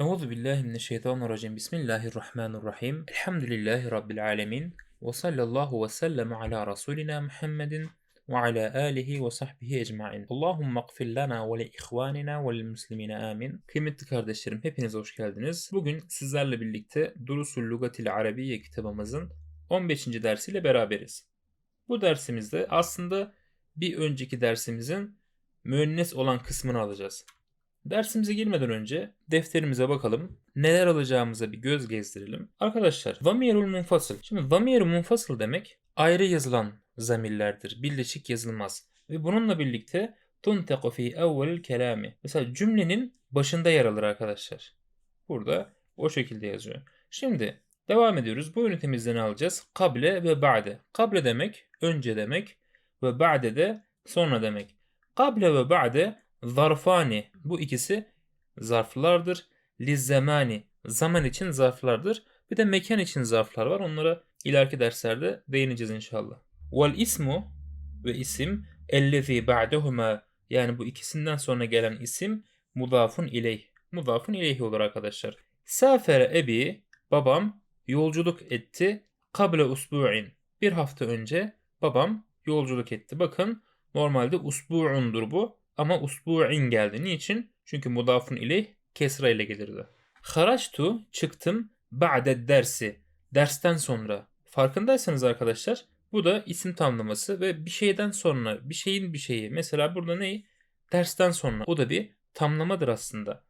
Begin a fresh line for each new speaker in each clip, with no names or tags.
Euzu billahi mineşşeytanirracim. Bismillahirrahmanirrahim. Elhamdülillahi rabbil alamin. Ve sallallahu ve sellem ala rasulina Muhammedin ve ala alihi ve sahbihi ecmaîn. Allahumme gfir lana ve li ihvanina ve lil muslimine amin. Kıymetli kardeşlerim hepiniz hoş geldiniz. Bugün sizlerle birlikte Durusul Lugatil Arabiyye kitabımızın 15. dersiyle beraberiz. Bu dersimizde aslında bir önceki dersimizin müennes olan kısmını alacağız. Dersimize girmeden önce defterimize bakalım. Neler alacağımıza bir göz gezdirelim. Arkadaşlar, zamirul munfasıl. Şimdi zamir munfasıl demek ayrı yazılan zamirlerdir. Birleşik yazılmaz. Ve bununla birlikte tunteku fi evvelil kelami. Mesela cümlenin başında yer alır arkadaşlar. Burada o şekilde yazıyor. Şimdi devam ediyoruz. Bu ünitemizde ne alacağız? Kable ve ba'de. Kable demek önce demek ve ba'de de sonra demek. Kable ve ba'de zarfani bu ikisi zarflardır. Lizzemani zaman için zarflardır. Bir de mekan için zarflar var. Onlara ileriki derslerde değineceğiz inşallah. Vel ismu ve isim ellezi ba'dehuma yani bu ikisinden sonra gelen isim mudafun ileyh. Mudafun ileyh olur arkadaşlar. Safere ebi babam yolculuk etti kable usbu'in. Bir hafta önce babam yolculuk etti. Bakın normalde usbu'undur bu ama usbu'in geldi. Niçin? Çünkü mudafun ileyh kesra ile gelirdi. Haraçtu çıktım ba'de dersi. Dersten sonra. Farkındaysanız arkadaşlar bu da isim tamlaması ve bir şeyden sonra bir şeyin bir şeyi. Mesela burada ne? Dersten sonra. O da bir tamlamadır aslında.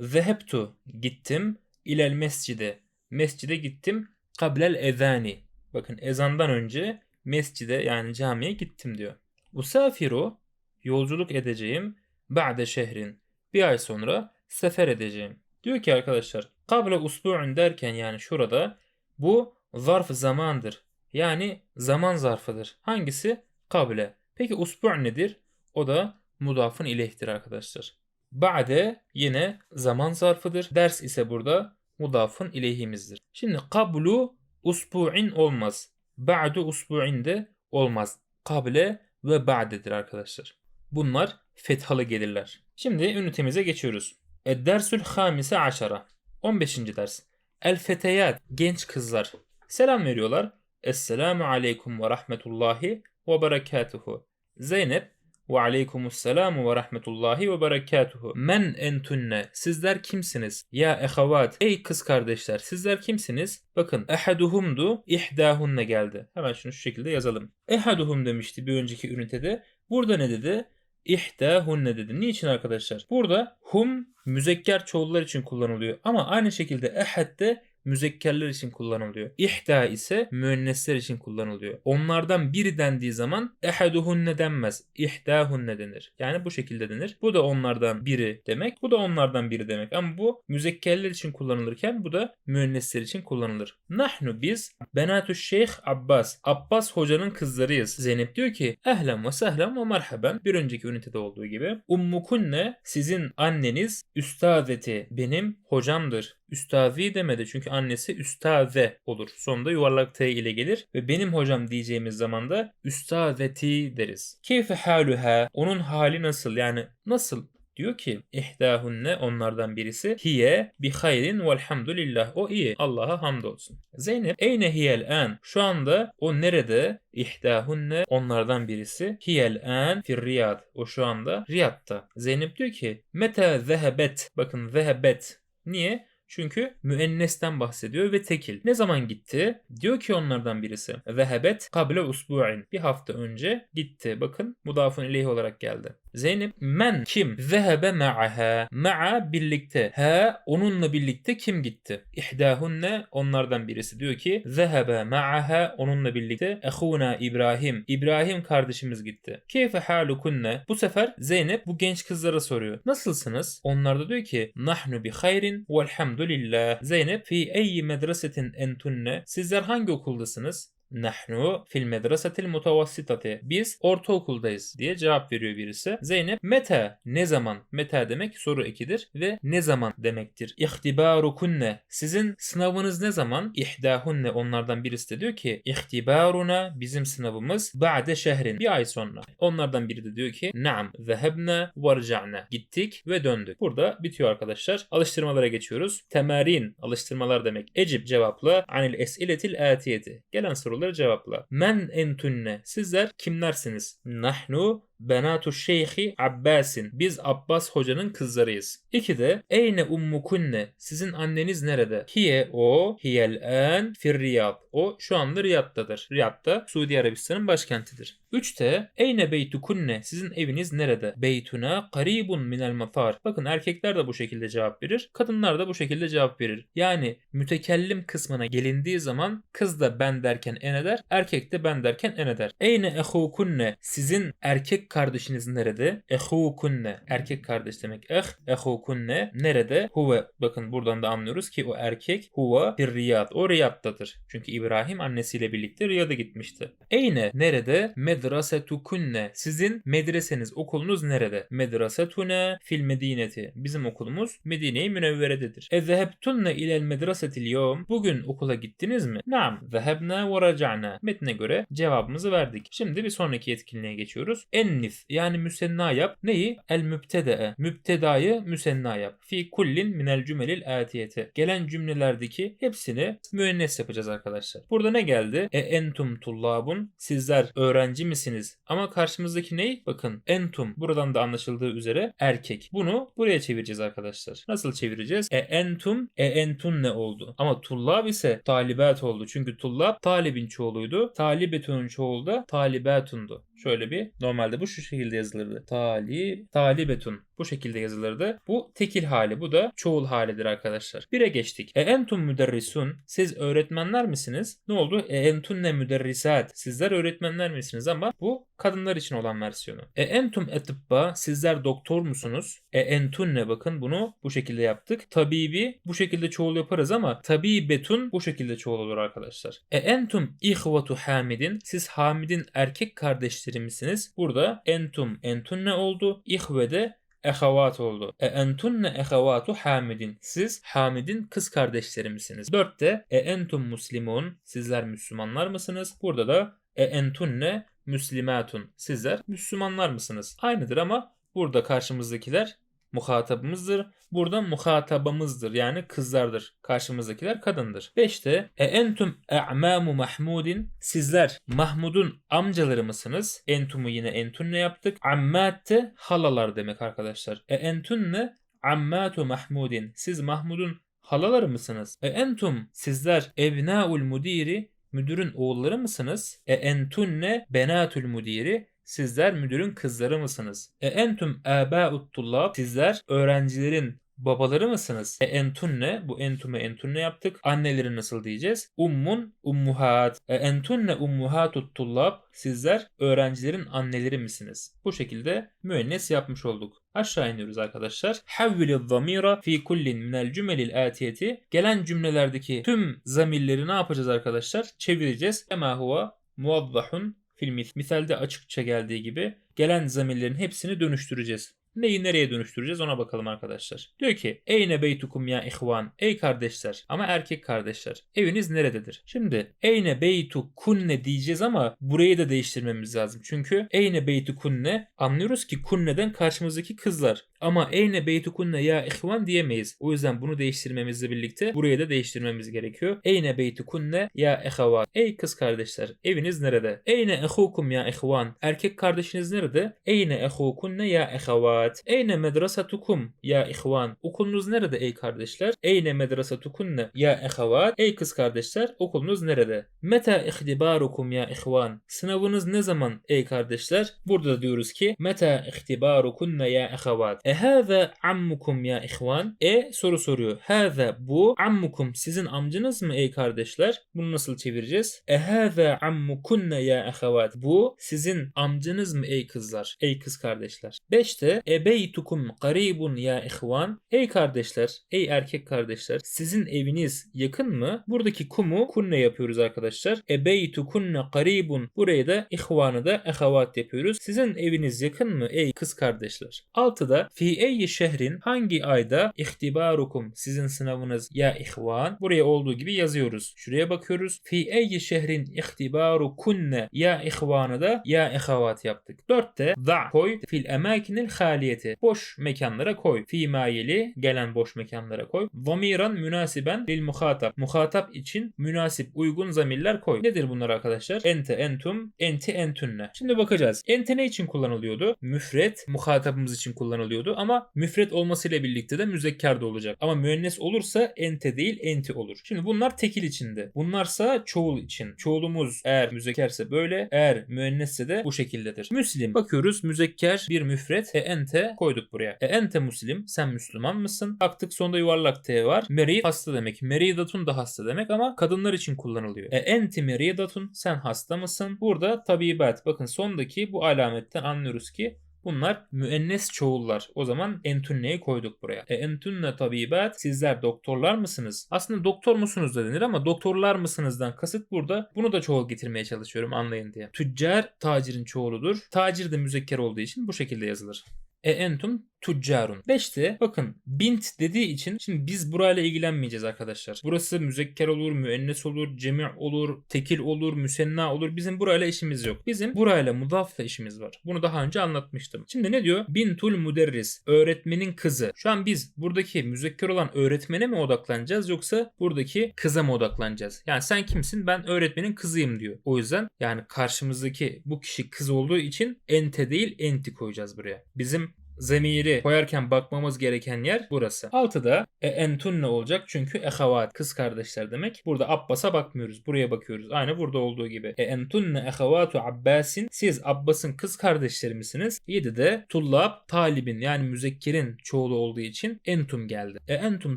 Zehebtu gittim ilel mescide. Mescide gittim kablel ezani. Bakın ezandan önce mescide yani camiye gittim diyor. Usafiru yolculuk edeceğim ba'de şehrin. Bir ay sonra sefer edeceğim. Diyor ki arkadaşlar kable usbu'un derken yani şurada bu zarf zamandır. Yani zaman zarfıdır. Hangisi? Kable. Peki usbu' nedir? O da mudafın ileyhtir arkadaşlar. Ba'de yine zaman zarfıdır. Ders ise burada mudafın ileyhimizdir. Şimdi kablu usbu'in olmaz. Ba'du usbu'in de olmaz. Kable ve ba'dedir arkadaşlar. Bunlar fethalı gelirler. Şimdi ünitemize geçiyoruz. Ed-dersül hamise aşara. 15. ders. El feteyat. Genç kızlar. Selam veriyorlar. Esselamu aleyküm ve rahmetullahi ve berekatuhu. Zeynep ve aleykümüsselamu ve rahmetullahi ve berekatuhu. Men entunne. Sizler kimsiniz? Ya ehavat. Ey kız kardeşler sizler kimsiniz? Bakın ehaduhumdu ihdahunne geldi. Hemen şunu şu şekilde yazalım. Ehaduhum demişti bir önceki ünitede. Burada ne dedi? İhdahunne dedi. Niçin arkadaşlar? Burada hum müzekker çoğullar için kullanılıyor. Ama aynı şekilde ehad de müzekkerler için kullanılıyor. İhda ise müennesler için kullanılıyor. Onlardan biri dendiği zaman ehaduhunne denmez. İhdahunne denir. Yani bu şekilde denir. Bu da onlardan biri demek. Bu da onlardan biri demek. Ama bu müzekkerler için kullanılırken bu da müennesler için kullanılır. Nahnu biz Benatü Şeyh Abbas. Abbas hocanın kızlarıyız. Zeynep diyor ki ehlen ve sehlen ve merhaben. Bir önceki ünitede olduğu gibi. Ummukunne sizin anneniz üstazeti benim hocamdır. Üstazi demedi çünkü annesi üstaze olur. Sonunda yuvarlak T ile gelir ve benim hocam diyeceğimiz zaman da üstazeti deriz. Keyfe haluha onun hali nasıl yani nasıl Diyor ki ihdahunne onlardan birisi hiye bi hayrin velhamdülillah. O iyi. Allah'a hamdolsun. Zeynep eyne hiyel an. Şu anda o nerede? İhdahunne onlardan birisi hiyel an fir riyad. O şu anda Riyad'da. Zeynep diyor ki meta zehebet. Bakın zehebet. Niye? Çünkü müennesten bahsediyor ve tekil. Ne zaman gitti? Diyor ki onlardan birisi. Zehebet kable usbu'in. Bir hafta önce gitti. Bakın mudafun ileyhi olarak geldi. Zeynep men kim? Zehebe ma'aha. Ma'a birlikte. Ha onunla birlikte kim gitti? İhdahunne onlardan birisi diyor ki zehebe ma'aha onunla birlikte ehuna İbrahim. İbrahim kardeşimiz gitti. Keyfe halukunne. Bu sefer Zeynep bu genç kızlara soruyor. Nasılsınız? Onlar da diyor ki nahnu bi hayrin velhamdülillah. Zeynep fi eyyi medresetin entunne. Sizler hangi okuldasınız? Nahnu fil medresetil mutavassitati. Biz ortaokuldayız diye cevap veriyor birisi. Zeynep meta ne zaman? Meta demek soru ekidir ve ne zaman demektir. İhtibarukunne sizin sınavınız ne zaman? İhdahunne onlardan birisi de diyor ki ihtibaruna bizim sınavımız ba'de şehrin bir ay sonra. Onlardan biri de diyor ki naam zehebne ve gittik ve döndük. Burada bitiyor arkadaşlar. Alıştırmalara geçiyoruz. Temarin alıştırmalar demek. Ecib cevapla anil esiletil atiyeti. Gelen soruları cevapla. Men entunne sizler kimlersiniz? Nahnu Benatu Şeyhi Abbas'in. Biz Abbas hocanın kızlarıyız. İki de Eyne ummukunne. Sizin anneniz nerede? Hiye o. Hiyel en fir Riyad. O şu anda Riyad'dadır. Riyad'da Suudi Arabistan'ın başkentidir. 3'te Eyne beytukunne sizin eviniz nerede? Beytuna karibun minel matar. Bakın erkekler de bu şekilde cevap verir. Kadınlar da bu şekilde cevap verir. Yani mütekellim kısmına gelindiği zaman kız da ben derken en eder, erkek de ben derken en eder. Eyne ehukunne sizin erkek kardeşiniz nerede? Ehukunne erkek kardeş demek. Eh ehukunne nerede? Huve bakın buradan da anlıyoruz ki o erkek huve bir riyad. O riyaddadır. Çünkü İbrahim annesiyle birlikte Riyad'a gitmişti. Eyne nerede? Med medresetukunne. Sizin medreseniz, okulunuz nerede? Medresetuna fil medineti. Bizim okulumuz Medine-i Münevvere'dedir. E zehebtunne ilel medresetil yevm. Bugün okula gittiniz mi? Naam. Zehebna ve raca'na. Metne göre cevabımızı verdik. Şimdi bir sonraki etkinliğe geçiyoruz. Ennif yani müsenna yap. Neyi? El mübtede'e. Mübtedayı müsenna yap. Fi kullin minel cümelil atiyete. Gelen cümlelerdeki hepsini müennes yapacağız arkadaşlar. Burada ne geldi? E entum tullabun. Sizler öğrenci misiniz? Ama karşımızdaki ney? Bakın entum buradan da anlaşıldığı üzere erkek. Bunu buraya çevireceğiz arkadaşlar. Nasıl çevireceğiz? E entum e entun ne oldu? Ama tullab ise talibat oldu. Çünkü tullab talibin çoğuluydu. Talibetunun çoğulu da talibatundu. Şöyle bir normalde bu şu şekilde yazılırdı. Tali, talibetun. Bu şekilde yazılırdı. Bu tekil hali. Bu da çoğul halidir arkadaşlar. Bire geçtik. E entum müderrisun. Siz öğretmenler misiniz? Ne oldu? E entunne müderrisat. Sizler öğretmenler misiniz? Ama bu kadınlar için olan versiyonu. E entum etıbba. Sizler doktor musunuz? E entunne bakın bunu bu şekilde yaptık. Tabibi bu şekilde çoğul yaparız ama tabibetun bu şekilde çoğul olur arkadaşlar. E entum ihvatu hamidin. Siz Hamid'in erkek kardeşleri misiniz? Burada entum entunne oldu. İhve de ehavat oldu. E entunne ehavatu Hamidin. Siz Hamid'in kız kardeşleri misiniz? Dörtte e entum muslimun. Sizler Müslümanlar mısınız? Burada da e entunne müslimatun. Sizler Müslümanlar mısınız? Aynıdır ama burada karşımızdakiler muhatabımızdır. Burada muhatabamızdır yani kızlardır. Karşımızdakiler kadındır. 5'te e entum e'mamu mahmudin sizler Mahmud'un amcaları mısınız? Entumu yine entunne yaptık. Ammatte halalar demek arkadaşlar. E entunne ammatu mahmudin siz Mahmud'un halaları mısınız? E entum sizler evnaul mudiri müdürün oğulları mısınız? E entunne benatul mudiri Sizler müdürün kızları mısınız? E entum âbâ'ut tullab. Sizler öğrencilerin babaları mısınız? E entunne bu entume entunne yaptık. Anneleri nasıl diyeceğiz? Ummun ummuhat. E entunne ummuhatut tullab. Sizler öğrencilerin anneleri misiniz? Bu şekilde müennes yapmış olduk. Aşağı iniyoruz arkadaşlar. Havvil zamira fi kullin minel cümelil atiyeti. Gelen cümlelerdeki tüm zamirleri ne yapacağız arkadaşlar? Çevireceğiz. Ema huva muvaddahun fil misalde açıkça geldiği gibi gelen zamirlerin hepsini dönüştüreceğiz. Neyi nereye dönüştüreceğiz ona bakalım arkadaşlar. Diyor ki Eyne beytukum ya ihvan. Ey kardeşler ama erkek kardeşler. Eviniz nerededir? Şimdi Eyne beytu kunne diyeceğiz ama burayı da değiştirmemiz lazım. Çünkü Eyne beytu kunne anlıyoruz ki kunne'den karşımızdaki kızlar. Ama eyne beytukunne ya ihvan diyemeyiz. O yüzden bunu değiştirmemizle birlikte burayı da değiştirmemiz gerekiyor. Eyne beytukunne ya ehavat. Ey kız kardeşler eviniz nerede? Eyne ehukum ya ihvan. Erkek kardeşiniz nerede? Eyne ehukunne ya ehavat. Eyne medresetukum ya ihvan. Okulunuz nerede ey kardeşler? Eyne medresetukunne ya ehavat. Ey kız kardeşler okulunuz nerede? Meta ihtibarukum ya ihvan. Sınavınız ne zaman ey kardeşler? Burada diyoruz ki meta ihtibarukunne ya ehavat E hâzâ ammukum ya ihvan. E soru soruyor. Hâzâ bu ammukum sizin amcınız mı ey kardeşler? Bunu nasıl çevireceğiz? E hâzâ ammukunne ya ehavat. Bu sizin amcanız mı ey kızlar? Ey kız kardeşler. 5'te ebeytukum qaribun ya ihvan. Ey kardeşler, ey erkek kardeşler sizin eviniz yakın mı? Buradaki kumu kunne yapıyoruz arkadaşlar. Ebeytukunne qaribun. Buraya da ihvanı da ehavat yapıyoruz. Sizin eviniz yakın mı ey kız kardeşler? 6'da fi eyyi şehrin hangi ayda ihtibarukum sizin sınavınız ya ihvan? Buraya olduğu gibi yazıyoruz. Şuraya bakıyoruz. Fi eyyi şehrin ihtibarukunne ya ihvanı da ya ehavat yaptık. 4'te da koy fil emakinil haliyeti. Boş mekanlara koy. Fi mayeli gelen boş mekanlara koy. Zamiran münasiben lil muhatap. Muhatap için münasip uygun zamirler koy. Nedir bunlar arkadaşlar? Ente entum, enti entünne. Şimdi bakacağız. Ente ne için kullanılıyordu? Müfret muhatabımız için kullanılıyordu ama müfret olmasıyla birlikte de müzekker de olacak. Ama müennes olursa ente değil enti olur. Şimdi bunlar tekil içinde. Bunlarsa çoğul için. Çoğulumuz eğer müzekkerse böyle, eğer müennesse de bu şekildedir. Müslim. Bakıyoruz müzekker bir müfret. E ente koyduk buraya. E ente muslim. Sen Müslüman mısın? Baktık sonunda yuvarlak T var. Merid hasta demek. Meridatun da hasta demek ama kadınlar için kullanılıyor. E enti meridatun. Sen hasta mısın? Burada tabibat. Bakın sondaki bu alametten anlıyoruz ki Bunlar müennes çoğullar. O zaman entünneyi koyduk buraya. E entünne tabibat sizler doktorlar mısınız? Aslında doktor musunuz da denir ama doktorlar mısınızdan kasıt burada. Bunu da çoğul getirmeye çalışıyorum anlayın diye. Tüccar tacirin çoğuludur. Tacir de müzekker olduğu için bu şekilde yazılır. E entum tüccarun. 5'te bakın bint dediği için şimdi biz burayla ilgilenmeyeceğiz arkadaşlar. Burası müzekker olur, müennes olur, cemi olur, tekil olur, müsenna olur. Bizim burayla işimiz yok. Bizim burayla mudafla işimiz var. Bunu daha önce anlatmıştım. Şimdi ne diyor? Bintul müderris. Öğretmenin kızı. Şu an biz buradaki müzekker olan öğretmene mi odaklanacağız yoksa buradaki kıza mı odaklanacağız? Yani sen kimsin? Ben öğretmenin kızıyım diyor. O yüzden yani karşımızdaki bu kişi kız olduğu için ente değil enti koyacağız buraya. Bizim zemiri koyarken bakmamız gereken yer burası. Altıda e, entun ne olacak? Çünkü ehavat kız kardeşler demek. Burada Abbas'a bakmıyoruz. Buraya bakıyoruz. Aynı burada olduğu gibi. E entunne ehavatu Abbasin. Siz Abbas'ın kız kardeşleri misiniz? 7'de tullab talibin yani müzekkerin çoğulu olduğu için entum geldi. E entum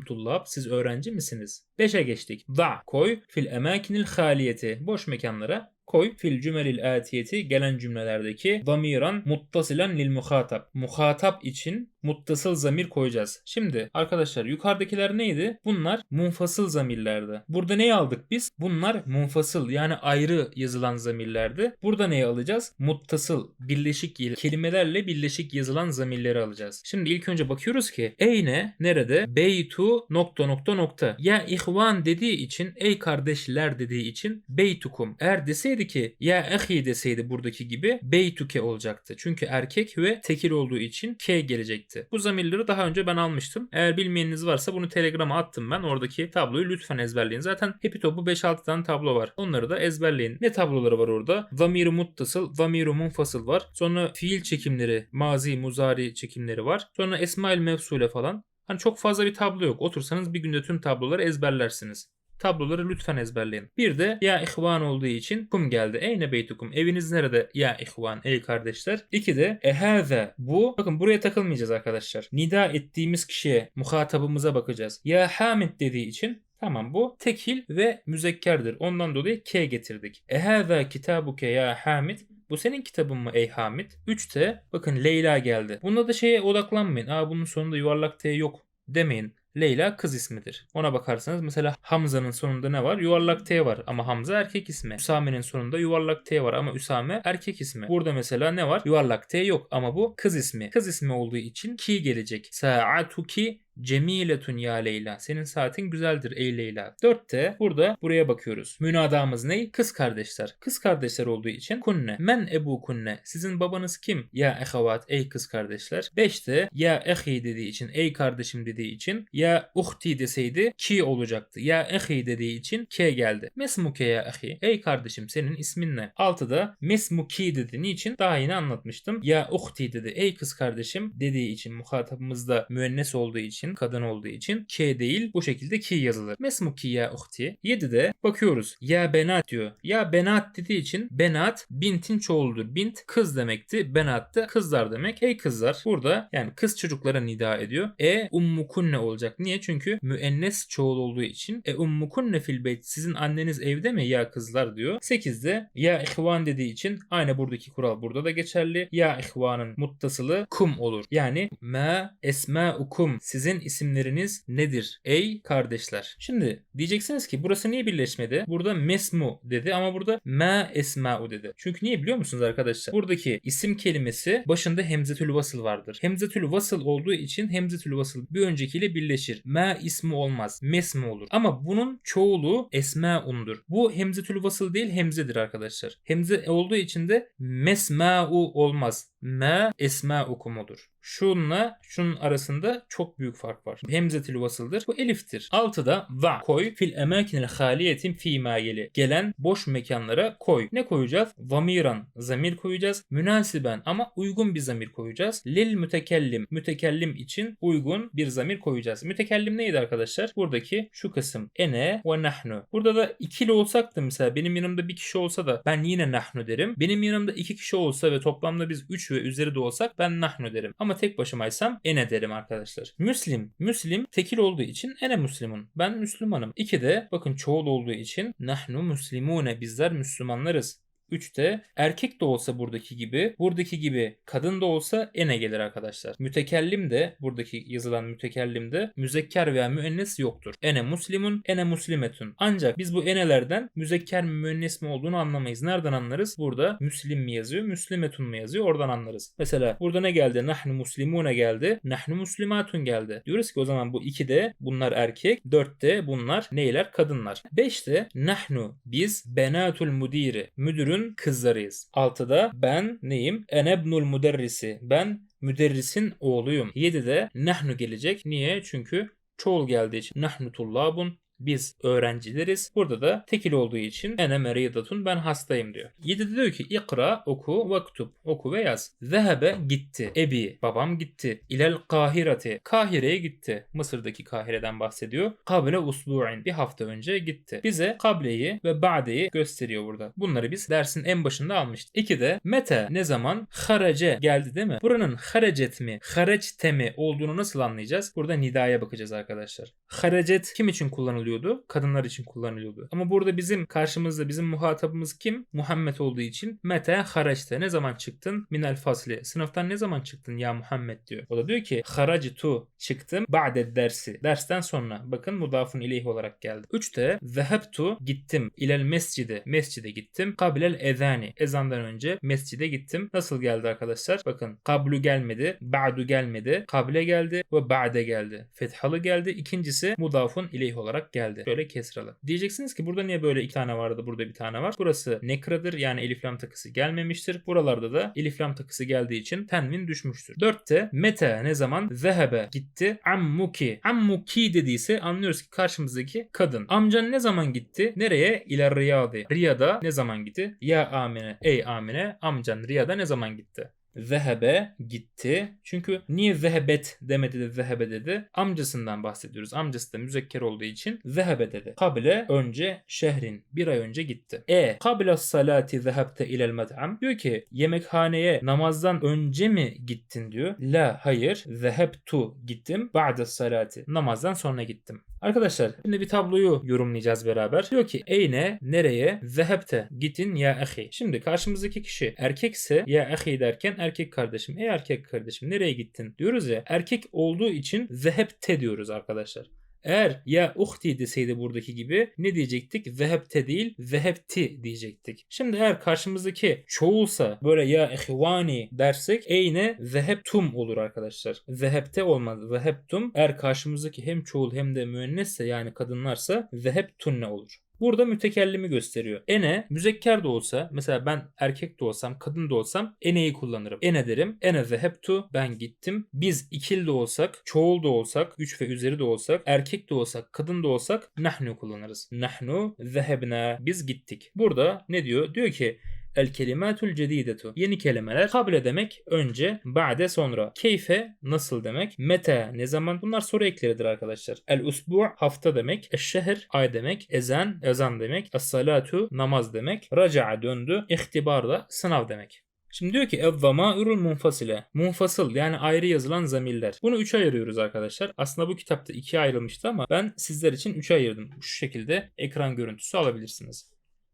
tullab siz öğrenci misiniz? 5'e geçtik. Da koy fil emakinil haliyeti. Boş mekanlara koy fil cümelil atiyeti gelen cümlelerdeki zamiran muttasilen lil muhatap. Muhatap için muttasıl zamir koyacağız. Şimdi arkadaşlar yukarıdakiler neydi? Bunlar munfasıl zamirlerdi. Burada neyi aldık biz? Bunlar munfasıl yani ayrı yazılan zamirlerdi. Burada neyi alacağız? Muttasıl, birleşik kelimelerle birleşik yazılan zamirleri alacağız. Şimdi ilk önce bakıyoruz ki eyne nerede? Beytu nokta nokta nokta. Ya ihvan dediği için ey kardeşler dediği için beytukum. Eğer deseydi ki ya ehi deseydi buradaki gibi beytuke olacaktı. Çünkü erkek ve tekil olduğu için k gelecekti etti. Bu zamirleri daha önce ben almıştım. Eğer bilmeyeniniz varsa bunu Telegram'a attım ben. Oradaki tabloyu lütfen ezberleyin. Zaten Happy Top'u 5-6 tane tablo var. Onları da ezberleyin. Ne tabloları var orada? Zamir-i muttasıl, zamir-i munfasıl var. Sonra fiil çekimleri, mazi, muzari çekimleri var. Sonra esmail mevsule falan. Hani çok fazla bir tablo yok. Otursanız bir günde tüm tabloları ezberlersiniz. Tabloları lütfen ezberleyin. Bir de ya ihvan olduğu için kum geldi. Eyne beytukum. Eviniz nerede? Ya ihvan. Ey kardeşler. İki de ehâze. Bu. Bakın buraya takılmayacağız arkadaşlar. Nida ettiğimiz kişiye, muhatabımıza bakacağız. Ya hamid dediği için Tamam bu tekil ve müzekkerdir. Ondan dolayı K getirdik. Ehâzâ kitabuke ya hamid. Bu senin kitabın mı ey Hamid? 3'te bakın Leyla geldi. Bunda da şeye odaklanmayın. Aa bunun sonunda yuvarlak T yok demeyin. Leyla kız ismidir. Ona bakarsanız mesela Hamza'nın sonunda ne var? Yuvarlak T var ama Hamza erkek ismi. Üsame'nin sonunda yuvarlak T var ama Üsame erkek ismi. Burada mesela ne var? Yuvarlak T yok ama bu kız ismi. Kız ismi olduğu için ki gelecek. Sa'atuki Cemiletun ya Leyla. Senin saatin güzeldir ey Leyla. Dörtte burada buraya bakıyoruz. Münadamız ne? Kız kardeşler. Kız kardeşler olduğu için kunne. Men ebu kunne. Sizin babanız kim? Ya ehavat ey kız kardeşler. Beşte ya ehi dediği için ey kardeşim dediği için ya uhti deseydi ki olacaktı. Ya ehi dediği için ke geldi. Mesmuke ya ehi. Ey kardeşim senin ismin ne? Altıda mesmuki dedi. Niçin? Daha yine anlatmıştım. Ya uhti dedi. Ey kız kardeşim dediği için muhatabımızda müennes olduğu için için, kadın olduğu için K değil bu şekilde ki yazılır. Mesmuki ya uhti. 7'de bakıyoruz. Ya benat diyor. Ya benat dediği için benat bintin çoğuludur. Bint kız demekti. Benat da kızlar demek. Ey kızlar burada yani kız çocuklara nida ediyor. E ummukunne olacak. Niye? Çünkü müennes çoğul olduğu için. E ummukunne fil beyt. Sizin anneniz evde mi ya kızlar diyor. 8'de ya ihvan dediği için aynı buradaki kural burada da geçerli. Ya ihvanın muttasılı kum olur. Yani ma esmaukum sizin isimleriniz nedir? Ey kardeşler. Şimdi diyeceksiniz ki burası niye birleşmedi? Burada mesmu dedi ama burada ma esma'u dedi. Çünkü niye biliyor musunuz arkadaşlar? Buradaki isim kelimesi başında hemzetül vasıl vardır. Hemzetül vasıl olduğu için hemzetül vasıl bir öncekiyle birleşir. Ma ismi olmaz. Mesmu olur. Ama bunun çoğulu esmaundur. Bu hemzetül vasıl değil hemzedir arkadaşlar. Hemze olduğu için de mesma'u olmaz. Ma esmaukum olur. Şunla şunun arasında çok büyük fark var. Hemzetül vasıldır. Bu eliftir. Altıda va koy fil emakinel haliyetin fi ma yeli. Gelen boş mekanlara koy. Ne koyacağız? Vamiran zamir koyacağız. Münasiben ama uygun bir zamir koyacağız. Lil mütekellim. Mütekellim için uygun bir zamir koyacağız. Mütekellim neydi arkadaşlar? Buradaki şu kısım. Ene ve nahnu. Burada da ikili olsak da mesela benim yanımda bir kişi olsa da ben yine nahnu derim. Benim yanımda iki kişi olsa ve toplamda biz 3 ve üzeri de olsak ben nahnu derim. Ama tek başımaysam ene derim arkadaşlar. Müslim. Müslim tekil olduğu için ene müslimun. Ben Müslümanım. İki de bakın çoğul olduğu için nahnu muslimune bizler Müslümanlarız. 3'te erkek de olsa buradaki gibi, buradaki gibi kadın da olsa ene gelir arkadaşlar. Mütekellim de buradaki yazılan mütekellim de müzekker veya müennes yoktur. Ene muslimun, ene muslimetun. Ancak biz bu enelerden müzekker mi müennes mi olduğunu anlamayız. Nereden anlarız? Burada müslim mi yazıyor, müslimetun mu yazıyor? Oradan anlarız. Mesela burada ne geldi? Nahnu muslimune geldi. Nahnu muslimatun geldi. Diyoruz ki o zaman bu 2'de bunlar erkek, 4'te bunlar neyler? Kadınlar. 5'te nahnu biz benatul mudiri. Müdürün kızlarıyız. 6'da ben neyim? Enebnul müderrisi. Ben müderrisin oğluyum. 7'de nahnu gelecek. Niye? Çünkü çoğul geldiği için nahnu tullabun biz öğrencileriz. Burada da tekil olduğu için ene meridatun ben hastayım diyor. 7'de diyor ki ikra oku vaktub oku ve yaz. Zehebe gitti. Ebi babam gitti. İlel kahirati Kahire'ye gitti. Mısır'daki Kahire'den bahsediyor. Kable usbu'in bir hafta önce gitti. Bize kableyi ve ba'deyi gösteriyor burada. Bunları biz dersin en başında almıştık. 2'de mete ne zaman harace geldi değil mi? Buranın harecet mi, hareçte mi olduğunu nasıl anlayacağız? Burada nidaya bakacağız arkadaşlar. Harecet kim için kullanılıyordu? Kadınlar için kullanılıyordu. Ama burada bizim karşımızda bizim muhatabımız kim? Muhammed olduğu için mete haraçte ne zaman çıktın? Minel fasli. Sınıftan ne zaman çıktın ya Muhammed diyor. O da diyor ki haracitu çıktım ba'de dersi. Dersten sonra. Bakın mudafun ileyh olarak geldi. 3'te zehebtu gittim. İlel mescide. Mescide gittim. Kabilel ezani. Ezandan önce mescide gittim. Nasıl geldi arkadaşlar? Bakın kablu gelmedi. Ba'du gelmedi. Kable geldi ve ba'de geldi. Fethalı geldi. İkincisi mudafun ileyh olarak geldi. Böyle kesralı. Diyeceksiniz ki burada niye böyle iki tane vardı burada bir tane var. Burası nekradır yani elif lam takısı gelmemiştir. Buralarda da elif lam takısı geldiği için tenvin düşmüştür. Dörtte mete ne zaman zehebe gitti ammuki. Ammuki dediyse anlıyoruz ki karşımızdaki kadın. Amcan ne zaman gitti? Nereye? İler riyadi. Riyada ne zaman gitti? Ya Amine. Ey Amine amcan Riyada ne zaman gitti? Zehebe gitti. Çünkü niye zehebet demedi de zehebe dedi? Amcasından bahsediyoruz. Amcası da müzekker olduğu için zehebe dedi. Kable önce şehrin bir ay önce gitti. E kable salati zehebte ilel med'am diyor ki yemekhaneye namazdan önce mi gittin diyor. La hayır zehebtu gittim ba'de salati namazdan sonra gittim. Arkadaşlar şimdi bir tabloyu yorumlayacağız beraber. Diyor ki eyne nereye zehebte gittin ya ahi. Şimdi karşımızdaki kişi erkekse ya ahi derken erkek kardeşim. Ey erkek kardeşim nereye gittin diyoruz ya. Erkek olduğu için zehebte diyoruz arkadaşlar. Eğer ya uhti deseydi buradaki gibi ne diyecektik? Zehebte değil zehebti diyecektik. Şimdi eğer karşımızdaki çoğulsa böyle ya ihvani dersek eyne zehebtum olur arkadaşlar. Zehebte olmaz. Zehebtum eğer karşımızdaki hem çoğul hem de müennesse yani kadınlarsa zehebtunne olur. Burada mütekellimi gösteriyor. Ene müzekker de olsa mesela ben erkek de olsam kadın da olsam eneyi kullanırım. Ene derim. Ene zehebtu ben gittim. Biz ikil de olsak çoğul da olsak üç ve üzeri de olsak erkek de olsak kadın da olsak nahnu kullanırız. Nahnu zehebna biz gittik. Burada ne diyor? Diyor ki El kelimatul cedidetu. Yeni kelimeler. Kable demek önce, ba'de sonra. Keyfe nasıl demek? Meta ne zaman? Bunlar soru ekleridir arkadaşlar. El usbu hafta demek. Eşşehir ay demek. Ezan ezan demek. Es-salatu namaz demek. Raca'a döndü. İhtibar da sınav demek. Şimdi diyor ki ev-zamairul munfasile. Munfasıl yani ayrı yazılan zamirler. Bunu 3'e ayırıyoruz arkadaşlar. Aslında bu kitapta 2'ye ayrılmıştı ama ben sizler için 3'e ayırdım. Şu şekilde ekran görüntüsü alabilirsiniz.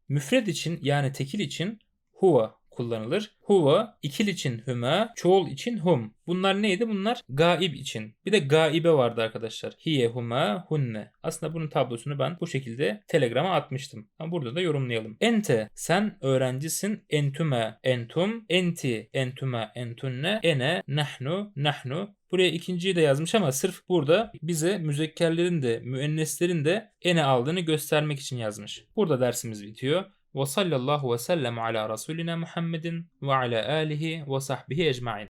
Müfred için yani tekil için huwa kullanılır. Huwa, ikil için hüma, çoğul için hum. Bunlar neydi? Bunlar gaib için. Bir de gaibe vardı arkadaşlar. Hiye, huma, hunne. Aslında bunun tablosunu ben bu şekilde Telegram'a atmıştım. Ama burada da yorumlayalım. Ente, sen öğrencisin. Entüme, entum. Enti, entüme, entunne. Ene, nahnu, nahnu. Buraya ikinciyi de yazmış ama sırf burada bize müzekkerlerin de müenneslerin de ene aldığını göstermek için yazmış. Burada dersimiz bitiyor. Ve sallallahu ve sellem ala Resulina Muhammedin ve ala alihi ve sahbihi ecmain.